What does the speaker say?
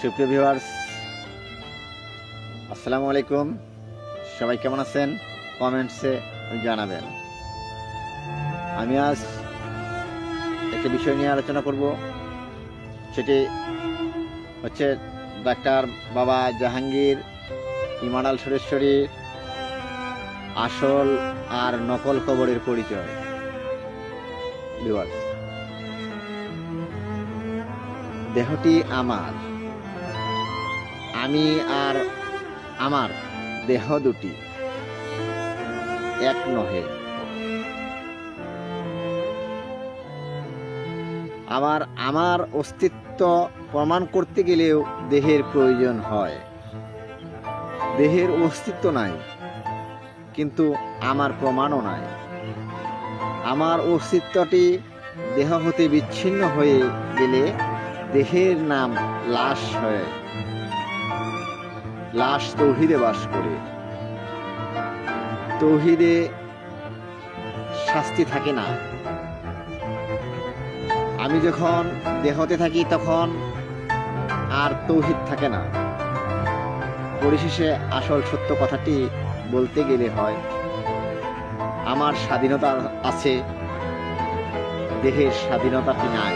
সুপ্রিয় ভিউয়ার্স, আসসালামু আলাইকুম। সবাই কেমন আছেন? কমেন্টসে জানাবেন। আমি আজ একটা বিষয় নিয়ে আলোচনা করব। সেটি হচ্ছে ডাক্তার বাবা জাহাঙ্গীর ইমানাল সুরেশ্বরীর আসল আর নকল কবরের পরিচয়। দেহটি আমার। আমি আর আমার দেহ দুটি এক নহে। আবার আমার অস্তিত্ব প্রমাণ করতে গেলেও দেহের প্রয়োজন হয়। দেহের অস্তিত্ব নাই, কিন্তু আমার প্রমাণও নাই। আমার অস্তিত্বটি দেহ হতে বিচ্ছিন্ন হয়ে গেলে দেহের নাম লাশ হয়। লাশ তৌহিদে বাস করে। তৌহিদে শাস্তি থাকে না। আমি যখন দেহতে থাকি তখন আর তৌহিদ থাকে না। পরিশেষে আসল সত্য কথাটি বলতে গেলে হয়, আমার স্বাধীনতা আছে, দেহের স্বাধীনতাটি নাই।